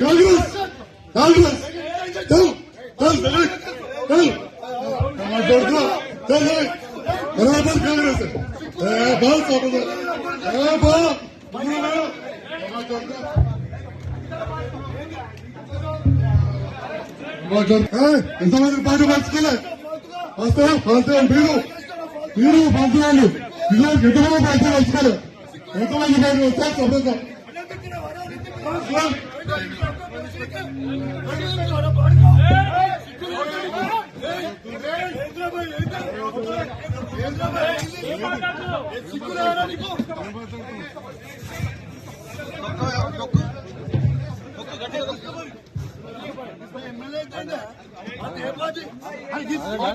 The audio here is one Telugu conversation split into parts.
కాంగ్రెస్ కాంగ్రెస్ చల్ చల్ చల్ చల్ మాట్లాడుకో చల్ బరాబర్ కాంగ్రెస్ ఏ బాల్ సాపద ఏ బాల్ ఎంతమంది పార్టీ పంచుకోలే వస్తే వస్తే మీరు మీరు పంచుకోండి ఇదిగో ఎంతమంది పార్టీ పంచుకోలే ఎంతమంది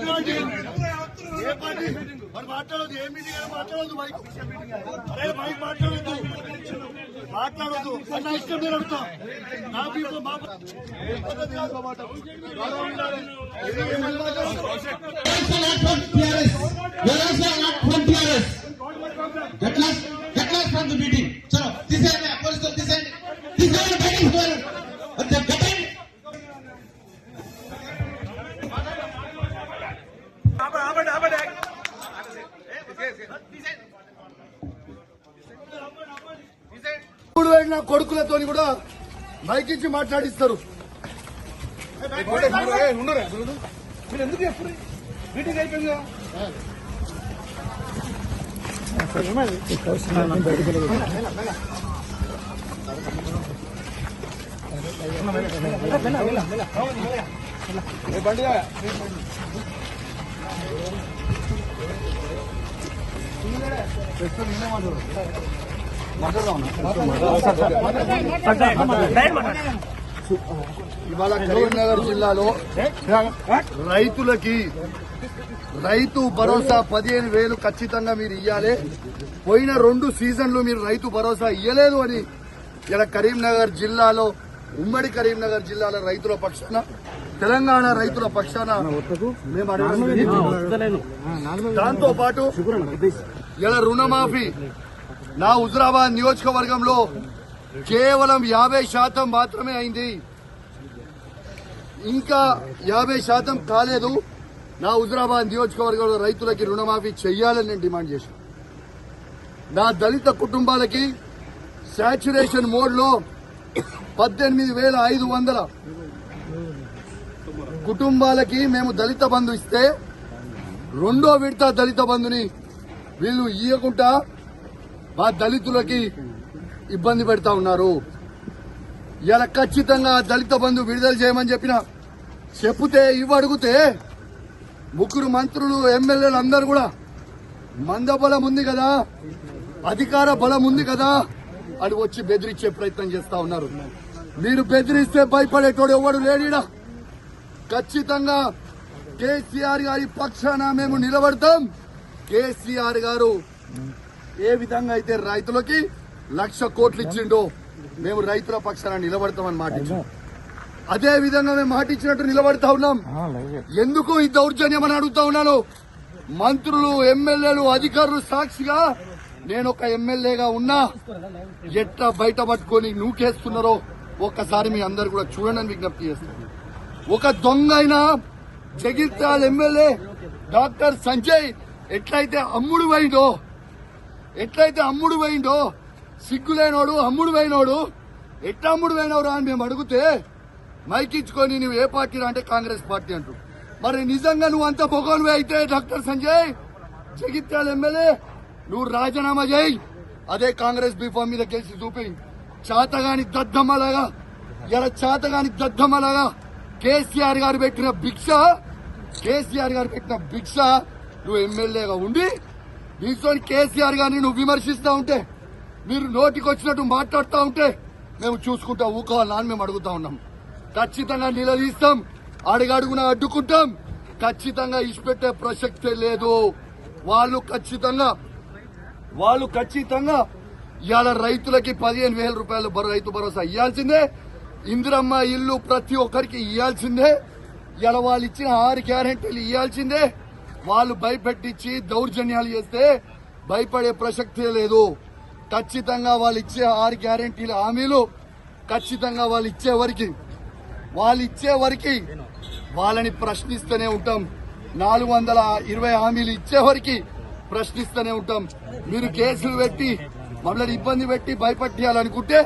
పార్టీ? ఏ పార్టీ? మరి మాట్లాడదు ఏ మీటింగ్ అయినా మాట్లాడదు మైక్. అరే మైక్ మాట్లాడద్దు. మాట్లాడద్దు. నా ఇష్టం మీరు అడుగుతా. నా people మా పద్ధతి కాదు మాట గౌరవం ఎప్పుడు వెళ్ళినా కొడుకులతో కూడా మైక్ మాట్లాడిస్తారు. ఎందుకు ఎప్పుడు మీటింగ్ అయిపోయిందా ఇవాళ కరీంనగర్ జిల్లాలో రైతులకి రైతు భరోసా పదిహేను వేలు ఖచ్చితంగా మీరు ఇయ్యాలి. పోయిన రెండు సీజన్లు మీరు రైతు భరోసా ఇయ్యలేదు అని ఇలా కరీంనగర్ జిల్లాలో ఉమ్మడి కరీంనగర్ జిల్లాలో రైతుల పక్షాన తెలంగాణ రైతుల పక్షాన దాంతో పాటు ఇలా రుణమాఫీ నా హుజరాబాద్ నియోజకవర్గంలో కేవలం యాభై శాతం మాత్రమే అయింది. ఇంకా యాభై శాతం కాలేదు. నా హుజురాబాద్ నియోజకవర్గంలో రైతులకి రుణమాఫీ చెయ్యాలని నేను డిమాండ్ చేశాను. నా దళిత కుటుంబాలకి శాచ్యురేషన్ మోడ్లో పద్దెనిమిది వేల ఐదు వందల కుటుంబాలకి మేము దళిత బంధు ఇస్తే రెండో విడత దళిత బంధుని వీళ్ళు ఇయ్యకుండా మా దళితులకి ఇబ్బంది పెడతా ఉన్నారు. ఇలా ఖచ్చితంగా దళిత బంధు విడుదల చేయమని చెప్పిన చెప్తే ఇవి ముగ్గురు మంత్రులు ఎమ్మెల్యేలు అందరు కూడా మంద బలం ఉంది కదా అధికార బలం ఉంది కదా అని వచ్చి బెదిరించే ప్రయత్నం చేస్తా ఉన్నారు. మీరు బెదిరిస్తే భయపడేటోడు ఎవడు లేడీడా? ఖచ్చితంగా కేసీఆర్ గారి పక్షాన మేము నిలబడతాం. కేసీఆర్ గారు ఏ విధంగా అయితే రైతులకి లక్ష కోట్లు ఇచ్చిండో మేము రైతుల పక్షాన నిలబడతామని మాట ఇచ్చాం అదే విధంగా మేము మాట ఇచ్చినట్టు నిలబడతా ఉన్నాం. ఎందుకు ఈ దౌర్జన్యం అని అడుగుతా ఉన్నాను? మంత్రులు ఎమ్మెల్యేలు అధికారులు సాక్షిగా నేను ఒక ఎమ్మెల్యేగా ఉన్నా ఎట్లా బయట పట్టుకొని నూకేస్తున్నారో ఒక్కసారి మీ అందరు కూడా చూడండి విజ్ఞప్తి చేస్తాను ఒక దొంగ అయిన జగిత్యాల ఎమ్మెల్యే డాక్టర్ సంజయ్ ఎట్లయితే అమ్ముడు పోయిండో ఎట్లయితే అమ్ముడు పోయిండో సిగ్గులేనోడు అమ్ముడు పోయినోడు ఎట్లా అమ్ముడు పోయినవరా అని మేము అడిగితే మైకిచ్చుకొని నువ్వు ఏ పార్టీ అంటే కాంగ్రెస్ పార్టీ అంటూ మరి నిజంగా నువ్వు అంత పొగనువే అయితే డాక్టర్ సంజయ్ జగిత్యాల ఎమ్మెల్యే నువ్వు రాజీనామా చేయి. అదే కాంగ్రెస్ బీఫామ్ మీద కేసు చూపి చాతగాని దద్దమ్మలాగా ఇలా చాతగాని దద్దమ్మలాగా కేసీఆర్ గారు పెట్టిన భిక్ష కేసీఆర్ గారు పెట్టిన భిక్ష నువ్వు ఎమ్మెల్యేగా ఉండి నీతో కేసీఆర్ గారిని నువ్వు విమర్శిస్తూ ఉంటే మీరు నోటికి వచ్చినట్టు మాట్లాడుతూ ఉంటే మేము చూసుకుంటా ఊకోవాలా అని మేము అడుగుతా ఉన్నాం. ఖచ్చితంగా నిలదీస్తాం అడుగడుగున అడ్డుకుంటాం. ఖచ్చితంగా ఇచ్చిపెట్టే ప్రసక్తే లేదు. వాళ్ళు ఖచ్చితంగా వాళ్ళు ఖచ్చితంగా ఇవాళ రైతులకి పదిహేను వేల రూపాయలు రైతు భరోసా ఇవ్వాల్సిందే ఇందిరమ్మ ఇల్లు ప్రతి ఒక్కరికి ఇవ్వాల్సిందే ఇవాళ వాళ్ళు ఇచ్చిన ఆరు గ్యారెంటీలు ఇవ్వాల్సిందే వాళ్ళు భయపెట్టించి దౌర్జన్యాలు చేస్తే భయపడే ప్రసక్తే లేదు. ఖచ్చితంగా వాళ్ళు ఇచ్చే ఆరు గ్యారంటీల హామీలు ఖచ్చితంగా వాళ్ళు ఇచ్చే వరకు వాళ్ళు ఇచ్చే వరకు వాళ్ళని ప్రశ్నిస్తూనే ఉంటాం. నాలుగు వందల ఇరవై హామీలు ఇచ్చే వరకు ప్రశ్నిస్తూనే ఉంటాం. మీరు కేసులు పెట్టి మమ్మల్ని ఇబ్బంది పెట్టి భయపట్టియాలనుకుంటే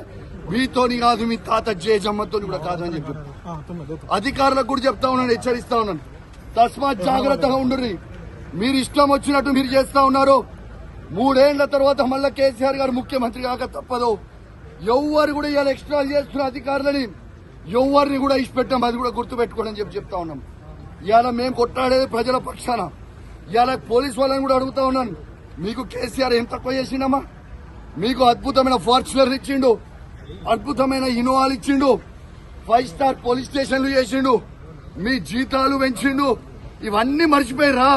మీతోని కాదు మీ తాత జేజమ్మతో కూడా కాదు అని చెప్పి అధికారులకు కూడా చెప్తా ఉన్నాను హెచ్చరిస్తా ఉన్నాను. తస్మాత్ జాగ్రత్తగా ఉండుర్రి. మీరు ఇష్టం వచ్చినట్టు మీరు చేస్తా ఉన్నారు. మూడేళ్ళ తర్వాత మళ్ళా కేసీఆర్ గారు ముఖ్యమంత్రి కాక తప్పదు. ఎవ్వరు కూడా ఇవాళ ఎక్స్ట్రా చేస్తున్న అధికారులని ఎవరిని కూడా ఇష్టపెట్టాం అది కూడా గుర్తుపెట్టుకోండి అని చెప్పి చెప్తా ఉన్నాం. ఇవాళ మేము కొట్టాడేది ప్రజల పక్షాన. ఇవాళ పోలీస్ వాళ్ళని కూడా అడుగుతా ఉన్నాను. మీకు కేసీఆర్ ఏం తక్కువ చేసిండమ్మా? మీకు అద్భుతమైన ఫార్చునర్ ఇచ్చిండు అద్భుతమైన ఇనోవాలు ఇచ్చిండు ఫైవ్ స్టార్ పోలీస్ స్టేషన్లు చేసిండు. మీ జీతాలు పెంచిండు. ఇవన్నీ మర్చిపోయిరా